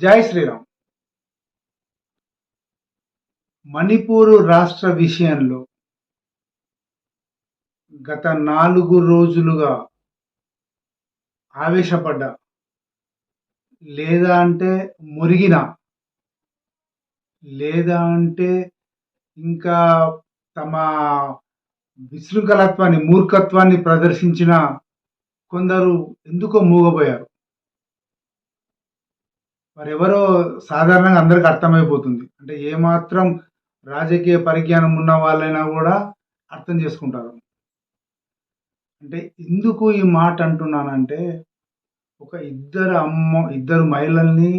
జై శ్రీరామ్. మణిపూర్ రాష్ట్ర విషయంలో గత నాలుగు రోజులుగా ఆవేశపడ్డా లేదా అంటే మురిగిన లేదా అంటే ఇంకా తమ విశృంఖలత్వాన్ని మూర్ఖత్వాన్ని ప్రదర్శించిన కొందరు ఎందుకో మరి ఎవరో సాధారణంగా అందరికి అర్థమైపోతుంది. అంటే ఏమాత్రం రాజకీయ పరిజ్ఞానం ఉన్న వాళ్ళైనా కూడా అర్థం చేసుకుంటారు. అంటే ఎందుకు ఈ మాట అంటున్నానంటే ఒక ఇద్దరు అమ్మ ఇద్దరు మహిళల్ని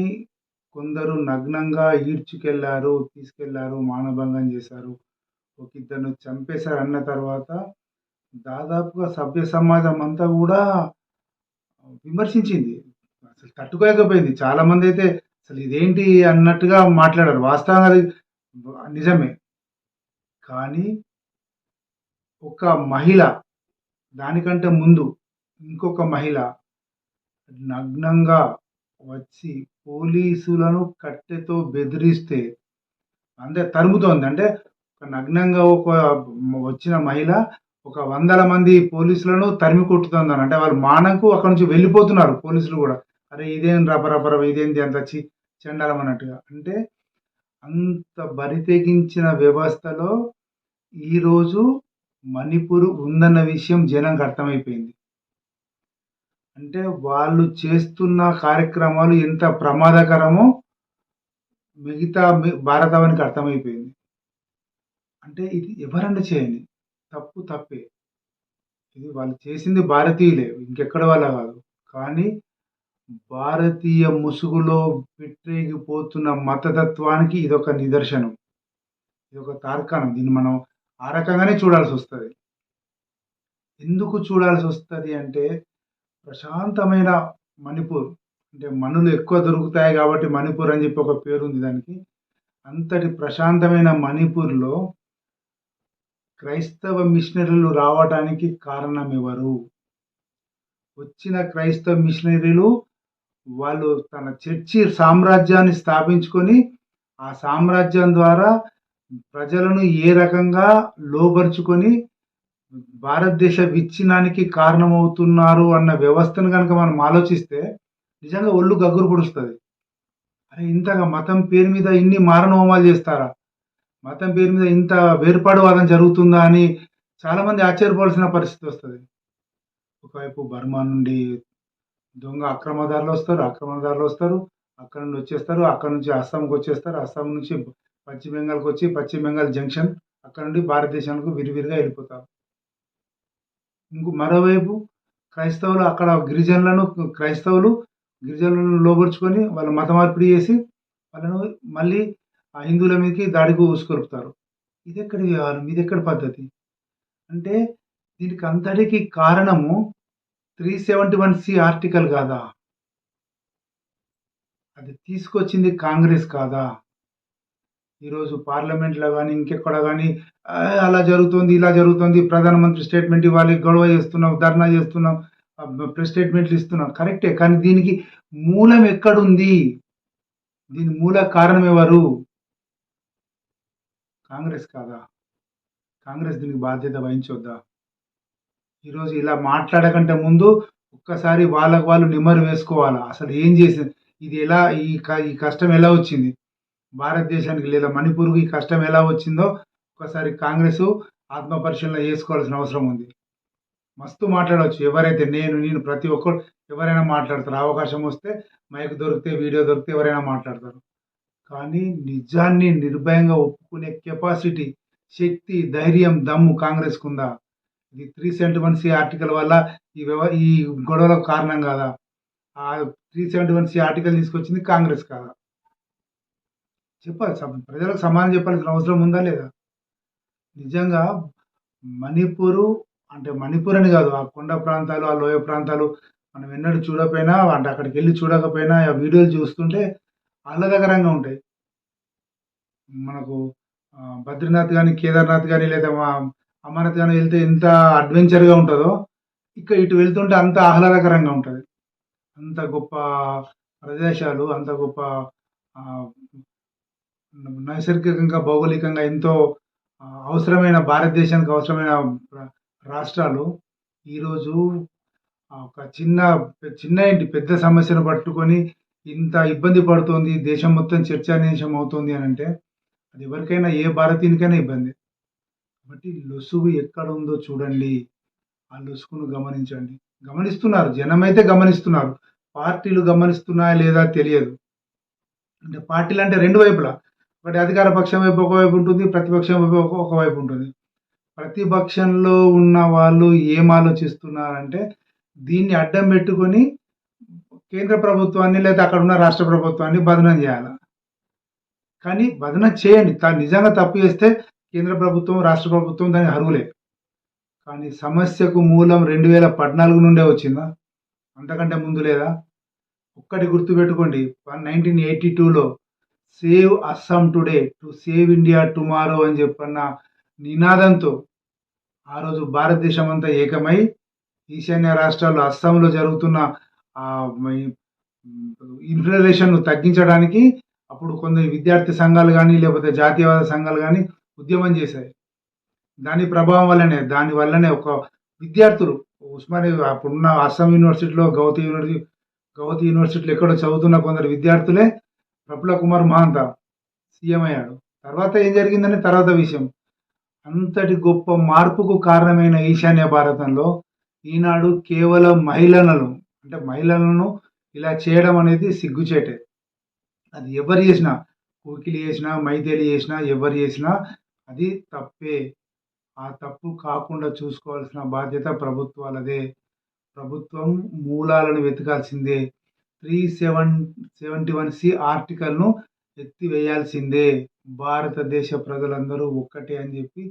కొందరు నగ్నంగా ఈడ్చుకెళ్ళారు తీసుకెళ్ళారు మానభంగం చేశారు. ఒక ఇద్దరిని చంపేశారు అన్న తర్వాత దాదాపుగా సభ్య సమాజం అంతా కూడా విమర్శించింది. అసలు తట్టుకోలేకపోయింది చాలా మంది అయితే అసలు ఇదేంటి అన్నట్టుగా మాట్లాడారు. వాస్తవంగా అది నిజమే. కానీ ఒక మహిళ దానికంటే ముందు ఇంకొక మహిళ నగ్నంగా వచ్చి పోలీసులను కట్టెతో బెదిరిస్తే అంతే తరుముతోంది. అంటే ఒక నగ్నంగా ఒక వచ్చిన మహిళ ఒక వందల మంది పోలీసులను తరిమి కొట్టుతుంది అని అంటే వాళ్ళు మానకు అక్కడ నుంచి వెళ్ళిపోతున్నారు పోలీసులు కూడా. అరే ఇదేం రపరపర ఇదేంది అంత చి చెండాలం అన్నట్టుగా. అంటే అంత బరితెగించిన వ్యవస్థలో ఈరోజు మణిపూర్ ఉందన్న విషయం జనంకి అర్థమైపోయింది. అంటే వాళ్ళు చేస్తున్న కార్యక్రమాలు ఎంత ప్రమాదకరమో మిగతా భారతవానికి అర్థమైపోయింది. అంటే ఇది ఎవరన్నా చేయండి. తప్పు తప్పే. ఇది వాళ్ళు చేసింది భారతీయులే. ఇంకెక్కడ వాళ్ళ కాదు. కానీ భారతీయ ముసుగులో పెట్టేగిపోతున్న మతతత్వానికి ఇదొక నిదర్శనం ఇదొక తార్కాణం. దీన్ని మనం ఆ రకంగానే చూడాల్సి వస్తుంది. ఎందుకు చూడాల్సి వస్తుంది అంటే ప్రశాంతమైన మణిపూర్ అంటే మనులు ఎక్కువ దొరుకుతాయి కాబట్టి మణిపూర్ అని చెప్పి ఒక పేరు ఉంది దానికి. అంతటి ప్రశాంతమైన మణిపూర్లో క్రైస్తవ మిషనరీలు రావడానికి కారణం ఎవరు? వచ్చిన క్రైస్తవ మిషనరీలు వాళ్ళు తన చర్చి సామ్రాజ్యాన్ని స్థాపించుకొని ఆ సామ్రాజ్యం ద్వారా ప్రజలను ఏ రకంగా లోపరుచుకొని భారతదేశ విచ్ఛిన్నానికి కారణమవుతున్నారు అన్న వ్యవస్థను కనుక మనం ఆలోచిస్తే నిజంగా ఒళ్ళు గగ్గురు పొడుస్తుంది. అరే ఇంతగా మతం పేరు మీద ఇన్ని మారణహోమాలు చేస్తారా? మతం పేరు మీద ఇంత వేర్పాటువాదం జరుగుతుందా అని చాలామంది ఆశ్చర్యపోవాల్సిన పరిస్థితి వస్తుంది. ఒకవైపు బర్మా నుండి దొంగ అక్రమదారులు వస్తారు అక్రమదారులు వస్తారు అక్కడ నుండి వచ్చేస్తారు అక్కడ నుంచి అస్సాంకి వచ్చేస్తారు అస్సాం నుంచి పశ్చిమ బెంగాల్కి వచ్చి పశ్చిమ బెంగాల్ జంక్షన్ అక్కడ నుండి భారతదేశానికి విరివిరిగా వెళ్ళిపోతారు. ఇంకో మరోవైపు క్రైస్తవులు అక్కడ గిరిజనులను క్రైస్తవులు గిరిజనులను లోపరుచుకొని వాళ్ళ మత మార్పిడి చేసి వాళ్ళను మళ్ళీ ఆ హిందువుల మీదకి దాడికి ఊసుకొలుపుతారు. ఇది ఎక్కడి వ్యవహారం? ఇది ఎక్కడి పద్ధతి? అంటే దీనికి అంతటికి కారణము three seventy one C article కాదా? అది తీసుకొచ్చింది కాంగ్రెస్ కాదా? ఈరోజు పార్లమెంట్లో కానీ ఇంకెక్కడ కానీ అలా జరుగుతుంది ఇలా జరుగుతుంది ప్రధానమంత్రి స్టేట్మెంట్ ఇవ్వాలి గొడవ చేస్తున్నాం ధర్నా చేస్తున్నాం ప్రెస్ స్టేట్మెంట్లు ఇస్తున్నాం. కరెక్టే కానీ దీనికి మూలం ఎక్కడుంది? దీని మూల కారణం ఎవరు? కాంగ్రెస్ కాదా? కాంగ్రెస్ దీనికి బాధ్యత వహించొద్దా? ఈరోజు ఇలా మాట్లాడకంటే ముందు ఒక్కసారి వాళ్ళకు వాళ్ళు నిమ్మరు వేసుకోవాలా? అసలు ఏం చేసింది? ఇది ఎలా ఈ క- ఈ కష్టం ఎలా వచ్చింది? భారతదేశానికి లేదా మణిపూర్కి ఈ కష్టం ఎలా వచ్చిందో ఒకసారి కాంగ్రెస్ ఆత్మపరిశీలన చేసుకోవాల్సిన అవసరం ఉంది. మస్తు మాట్లాడవచ్చు ఎవరైతే నేను నేను ప్రతి ఒక్కరు ఎవరైనా మాట్లాడతారు. అవకాశం వస్తే మైక్ దొరికితే వీడియో దొరికితే ఎవరైనా మాట్లాడతారు. కానీ నిజాన్ని నిర్భయంగా ఒప్పుకునే కెపాసిటీ శక్తి ధైర్యం దమ్ము కాంగ్రెస్కుందా? ఉందా ఇది three seventy one C article వల్ల ఈ వ్యవ ఈ గొడవలకు కారణం కాదా? ఆ three seventy one C article తీసుకొచ్చింది కాంగ్రెస్ కాదా? చెప్పాలి ప్రజలకు సమానం చెప్పాల్సిన అవసరం ఉందా లేదా? నిజంగా మణిపూరు అంటే మణిపూర్ అని కాదు ఆ కొండ ప్రాంతాలు ఆ లోయ ప్రాంతాలు మనం ఎన్నడూ చూడకపోయినా అంటే అక్కడికి వెళ్ళి చూడకపోయినా ఆ వీడియోలు చూస్తుంటే ఆహ్లాదకరంగా ఉంటాయి. మనకు బద్రీనాథ్ కానీ కేదార్నాథ్ కానీ లేదా మా అమర్నాథ్ వెళ్తే ఎంత అడ్వెంచర్గా ఉంటుందో ఇక్కడ ఇటు వెళ్తుంటే అంత ఆహ్లాదకరంగా ఉంటుంది. అంత గొప్ప ప్రదేశాలు అంత గొప్ప నైసర్గికంగా భౌగోళికంగా ఎంతో అవసరమైన భారతదేశానికి అవసరమైన రాష్ట్రాలు. ఈరోజు ఒక చిన్న చిన్న ఏంటి పెద్ద సమస్యను పట్టుకొని ఇంత ఇబ్బంది పడుతోంది దేశం మొత్తం చర్చానీశం అవుతుంది అని అంటే అది ఎవరికైనా ఏ భారతీయునికైనా ఇబ్బంది. కాబట్టి లొసుగు ఎక్కడ ఉందో చూడండి. ఆ లొసుగును గమనించండి. గమనిస్తున్నారు. జనం అయితే గమనిస్తున్నారు. పార్టీలు గమనిస్తున్నాయా లేదా తెలియదు. అంటే పార్టీలు అంటే రెండు వైపులా. ఒకటి అధికార పక్షం వైపు ఒకవైపు ఉంటుంది ప్రతిపక్షం వైపు ఒక- ఒకవైపు ఉంటుంది. ప్రతిపక్షంలో ఉన్న వాళ్ళు ఏం ఆలోచిస్తున్నారంటే దీన్ని అడ్డం పెట్టుకొని కేంద్ర ప్రభుత్వాన్ని లేదా అక్కడ ఉన్న రాష్ట్ర ప్రభుత్వాన్ని బదనం చేయాలి? కానీ బదనం చేయండి. నిజంగా తప్పు చేస్తే కేంద్ర ప్రభుత్వం రాష్ట్ర ప్రభుత్వం దానికి అరువులే కానీ సమస్యకు మూలం రెండు వేల పద్నాలుగు నుండే వచ్చిందా? అంతకంటే ముందు లేదా? ఒక్కటి గుర్తుపెట్టుకోండి నైన్టీన్ ఎయిటీ టూలో save Assam today to save India tomorrow అని చెప్పన్న నినాదంతో ఆ రోజు భారతదేశం అంతా ఏకమై ఈశాన్య రాష్ట్రాలు అస్సాంలో జరుగుతున్న ఇన్ఫ్లేషన్ను తగ్గించడానికి అప్పుడు కొందరు విద్యార్థి సంఘాలు కానీ లేకపోతే జాతీయవాద సంఘాలు కానీ ఉద్యమం చేశాయి. దాని ప్రభావం వల్లనే దాని వల్లనే ఒక విద్యార్థులు ఉస్మానియా అప్పుడున్న అస్సాం యూనివర్సిటీలో గౌతి యూనివర్సిటీ గౌతి యూనివర్సిటీలో ఎక్కడో చదువుతున్న కొందరు విద్యార్థులే ప్రఫుల్ల కుమార్ మహంత సీఎం అయ్యాడు. తర్వాత ఏం జరిగిందని తర్వాత విషయం. అంతటి గొప్ప మార్పుకు కారణమైన ఈశాన్య భారతంలో ఈనాడు కేవలం మహిళలను అంటే మహిళలను ఇలా చేయడం అనేది సిగ్గుచేటే. అది ఎవరు చేసినా కోకిలి చేసినా మైథిలి చేసినా ఎవరు చేసినా అది తప్పే. ఆ తప్పు కాకుండా చూసుకోవాల్సిన బాధ్యత ప్రభుత్వాలదే. ప్రభుత్వం మూలాలను వెతకాల్సిందే. Three seven seventy one C ఆర్టికల్ను ఎత్తివేయాల్సిందే. భారతదేశ ప్రజలందరూ ఒక్కటే అని చెప్పి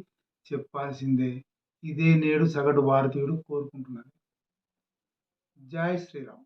చెప్పాల్సిందే. ఇదే నేడు సగటు భారతీయుడు కోరుకుంటున్నారు జై శ్రీరామ్.